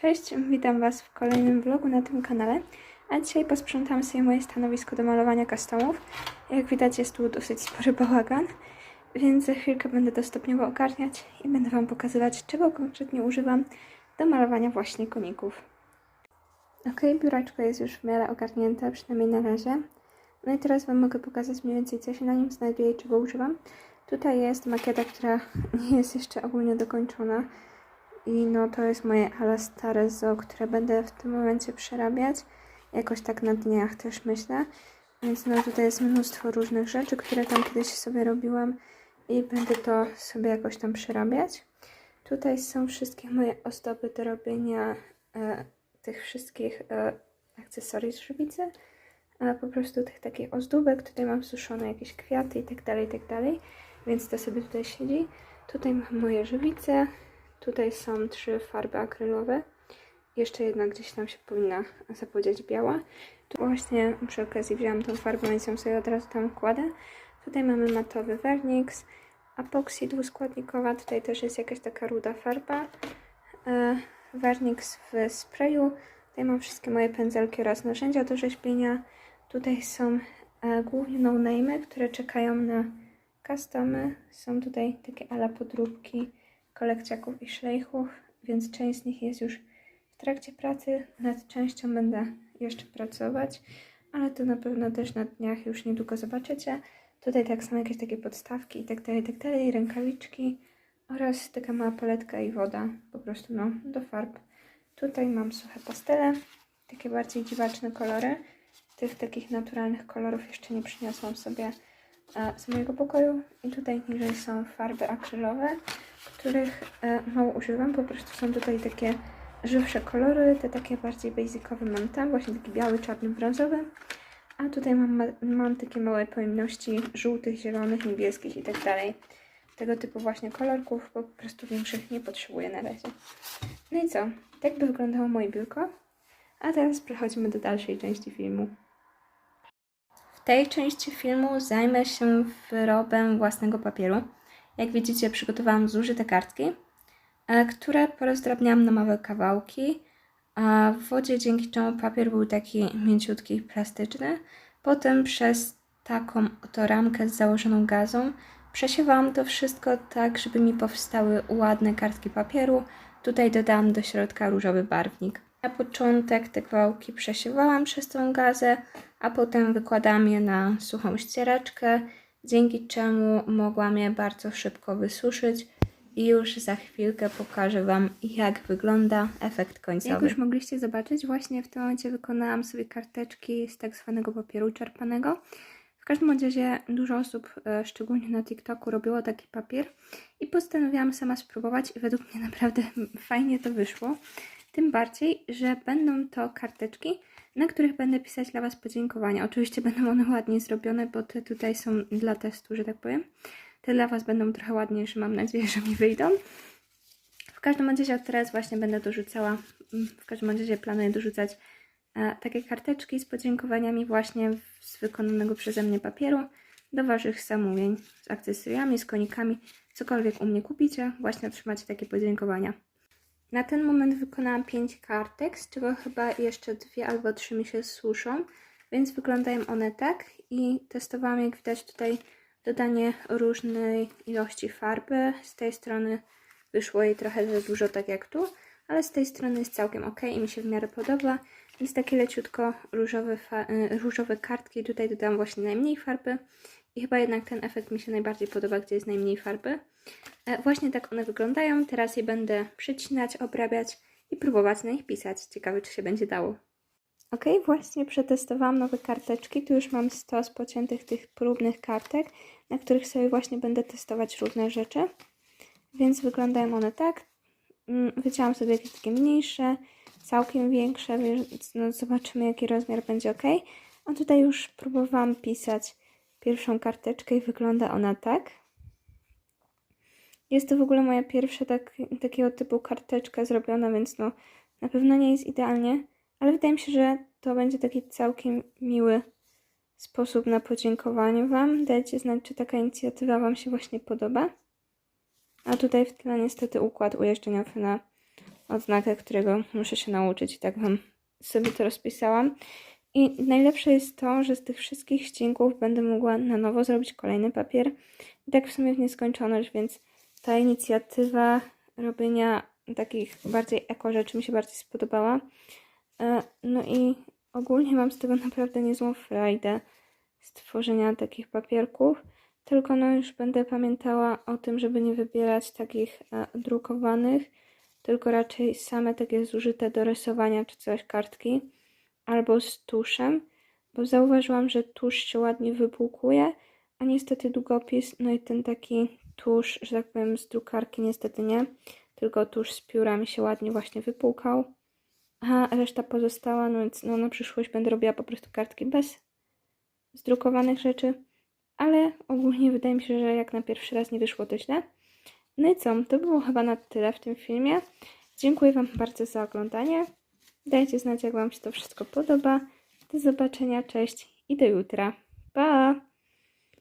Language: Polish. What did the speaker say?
Cześć, witam Was w kolejnym vlogu na tym kanale. A dzisiaj posprzątam sobie moje stanowisko do malowania customów. Jak widać jest tu dosyć spory bałagan, więc za chwilkę będę to stopniowo ogarniać i będę Wam pokazywać, czego konkretnie używam do malowania właśnie koników. Ok, biureczko jest już w miarę ogarnięte, przynajmniej na razie. No i teraz Wam mogę pokazać mniej więcej, co się na nim znajduje i czego używam. Tutaj jest makieta, która nie jest jeszcze ogólnie dokończona. I no to jest moje ale stare zoo, które będę w tym momencie przerabiać. Jakoś tak na dniach też myślę. Więc no tutaj jest mnóstwo różnych rzeczy, które tam kiedyś sobie robiłam i będę to sobie jakoś tam przerabiać. Tutaj są wszystkie moje ozdoby do robienia e, tych wszystkich e, akcesorii z żywicy. Po prostu tych takich ozdóbek. Tutaj mam suszone jakieś kwiaty i tak dalej, i tak dalej. Więc to sobie tutaj siedzi. Tutaj mam moje żywice. Tutaj są trzy farby akrylowe. Jeszcze jedna gdzieś tam się powinna zapodziać biała. Tu właśnie przy okazji wzięłam tą farbę, więc ją sobie od razu tam kładę. Tutaj mamy matowy Vernix, epoksy dwuskładnikowa. Tutaj też jest jakaś taka ruda farba. E, Vernix w sprayu. Tutaj mam wszystkie moje pędzelki oraz narzędzia do rzeźbienia. Tutaj są e, głównie no-name'y, które czekają na customy. Są tutaj takie ala podróbki kolekcjaków i szlejchów, więc część z nich jest już w trakcie pracy. Nad częścią będę jeszcze pracować, ale to na pewno też na dniach już niedługo zobaczycie. Tutaj tak samo jakieś takie podstawki i tak dalej, i tak rękawiczki oraz taka mała paletka i woda, po prostu no, do farb. Tutaj mam suche pastele, takie bardziej dziwaczne kolory. Tych takich naturalnych kolorów jeszcze nie przyniosłam sobie e, z mojego pokoju. I tutaj niżej są farby akrylowe, których e, mało używam. Po prostu są tutaj takie żywsze kolory, te takie bardziej basicowe mam tam, właśnie taki biały, czarny, brązowy. A tutaj mam, ma- mam takie małe pojemności żółtych, zielonych, niebieskich i tak dalej. Tego typu właśnie kolorków, po prostu większych nie potrzebuję na razie. No i co? Tak by wyglądało moje biurko. A teraz przechodzimy do dalszej części filmu. W tej części filmu zajmę się wyrobem własnego papieru. Jak widzicie, przygotowałam zużyte kartki, e, które porozdrabniałam na małe kawałki, w wodzie, dzięki czemu papier był taki mięciutki i plastyczny. Potem przez taką oto ramkę z założoną gazą przesiewałam to wszystko tak, żeby mi powstały ładne kartki papieru. Tutaj dodałam do środka różowy barwnik. Na początek te kawałki przesiewałam przez tą gazę, a potem wykładałam je na suchą ścieraczkę, dzięki czemu mogłam je bardzo szybko wysuszyć i już za chwilkę pokażę Wam, jak wygląda efekt końcowy. Jak już mogliście zobaczyć, właśnie w tym momencie wykonałam sobie karteczki z tak zwanego papieru czerpanego. W każdym razie dużo osób, e, szczególnie na TikToku, robiło taki papier i postanowiłam sama spróbować i według mnie naprawdę fajnie to wyszło. Tym bardziej, że będą to karteczki, na których będę pisać dla Was podziękowania. Oczywiście będą one ładnie zrobione, bo te tutaj są dla testu, że tak powiem. Te dla Was będą trochę ładniejsze, mam nadzieję, że mi wyjdą. W każdym razie od teraz właśnie będę dorzucała, mm, w każdym razie planuję dorzucać e, takie karteczki z podziękowaniami właśnie z wykonanego przeze mnie papieru do Waszych zamówień z akcesoriami, z konikami, cokolwiek u mnie kupicie, właśnie otrzymacie takie podziękowania. Na ten moment wykonałam 5 kartek, z czego chyba jeszcze dwie albo trzy mi się suszą, więc wyglądają one tak i testowałam jak widać tutaj dodanie różnej ilości farby. Z tej strony wyszło jej trochę za dużo, tak jak tu, ale z tej strony jest całkiem ok i mi się w miarę podoba. Jest takie leciutko różowe, y, różowe kartki, tutaj dodałam właśnie najmniej farby i chyba jednak ten efekt mi się najbardziej podoba, gdzie jest najmniej farby. E, Właśnie tak one wyglądają. Teraz je będę przycinać, obrabiać i próbować na nich pisać. Ciekawe, czy się będzie dało. Ok, właśnie przetestowałam nowe karteczki. Tu już mam 100 z pociętych tych próbnych kartek, na których sobie właśnie będę testować różne rzeczy. Więc wyglądają one tak. Mm, Wycięłam sobie jakieś takie mniejsze, całkiem większe, więc no zobaczymy jaki rozmiar będzie ok. A tutaj już próbowałam pisać pierwszą karteczkę i wygląda ona tak. Jest to w ogóle moja pierwsza tak, takiego typu karteczka zrobiona, więc no na pewno nie jest idealnie, ale wydaje mi się, że to będzie taki całkiem miły sposób na podziękowanie Wam. Dajcie znać, czy taka inicjatywa Wam się właśnie podoba. A tutaj w tle niestety układ ujeżdżeniowy na odznakę, którego muszę się nauczyć i tak Wam sobie to rozpisałam. I najlepsze jest to, że z tych wszystkich ścinków będę mogła na nowo zrobić kolejny papier. I tak w sumie w nieskończoność, więc ta inicjatywa robienia takich bardziej eko rzeczy mi się bardziej spodobała. E, No i ogólnie mam z tego naprawdę niezłą frajdę stworzenia takich papierków. Tylko no już będę pamiętała o tym, żeby nie wybierać takich e, drukowanych, tylko raczej same takie zużyte do rysowania czy coś kartki albo z tuszem, bo zauważyłam, że tusz się ładnie wypłukuje, a niestety długopis, no i ten taki tusz, że tak powiem, z drukarki niestety nie, tylko tusz z pióra mi się ładnie właśnie wypłukał, a reszta pozostała, no więc no, na przyszłość będę robiła po prostu kartki bez zdrukowanych rzeczy, ale ogólnie wydaje mi się, że jak na pierwszy raz nie wyszło to źle. No i co, to było chyba na tyle w tym filmie. Dziękuję Wam bardzo za oglądanie. Dajcie znać, jak Wam się to wszystko podoba. Do zobaczenia, cześć i do jutra. Pa!